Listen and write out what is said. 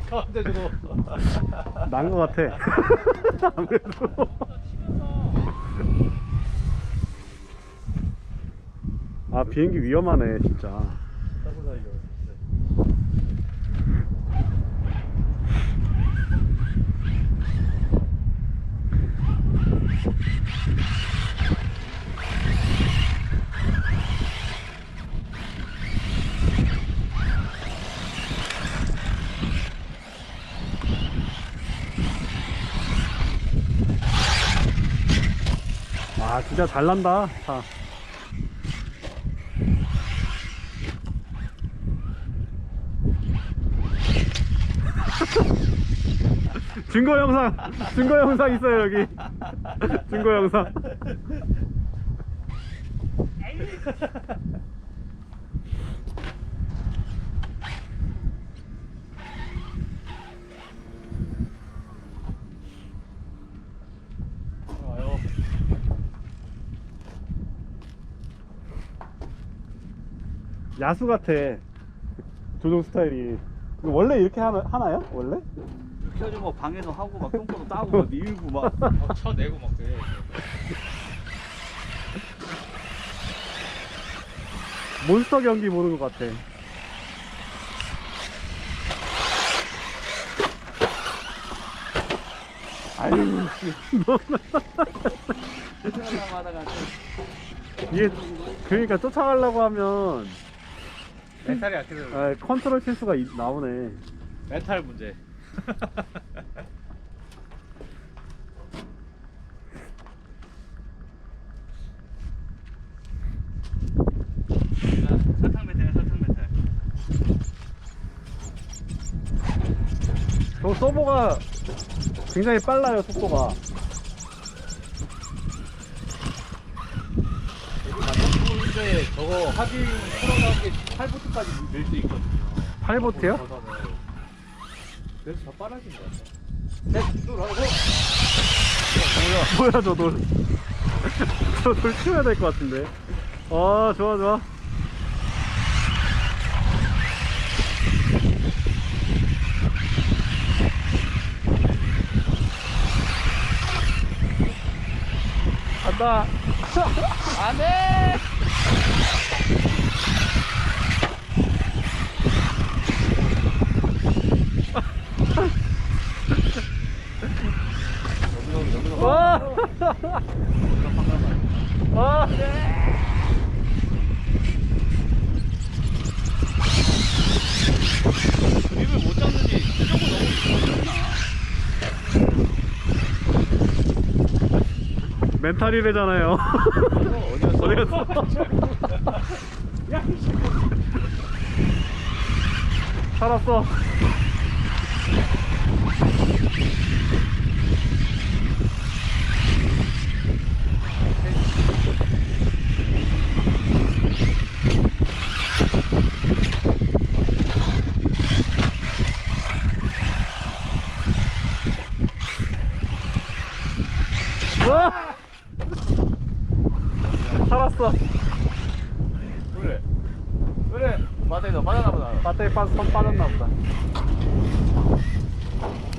가운데 주고. 난 거 같아. 아무래도. 아 비행기 위험하네 진짜. 아 진짜 잘 난다. 차. 증거 영상 증거 영상 있어요 여기. 증거 영상 좋아요. 야수 같아. 조종 스타일이. 이거 원래 이렇게 하나, 하나요? 원래? 이렇게 해가지고 막 방에서 하고 막 똥꼬도 따고 막 밀고 막. 막 쳐내고 막 그래. 몬스터 경기 보는 것 같아. 아유 하려고 하다가 이게 그러니까 쫓아가려고 하면 멘탈이 약해서. 아, 컨트롤 실수가 이- 나오네 멘탈 문제. 사탕 메탈이야 사탕 메탈 저 서버가 굉장히 빨라요 속도가 근데 저거 하딩 풀어나온 게 8보트까지 밀 수 있거든요. 8보트요? 그래서 더 빨라진 것 같아. 네, 누라고. 뭐야 저 돌. 저돌 치워야 될 것 같은데. 아 좋아 좋아. 간다. 안돼 와. 와. 그립을 못 잡는지 무조건 너무 멘탈이래잖아요. 어디 갔어? 살았어. 와! 살았어. 그래. 그래. 바닥에 너 바나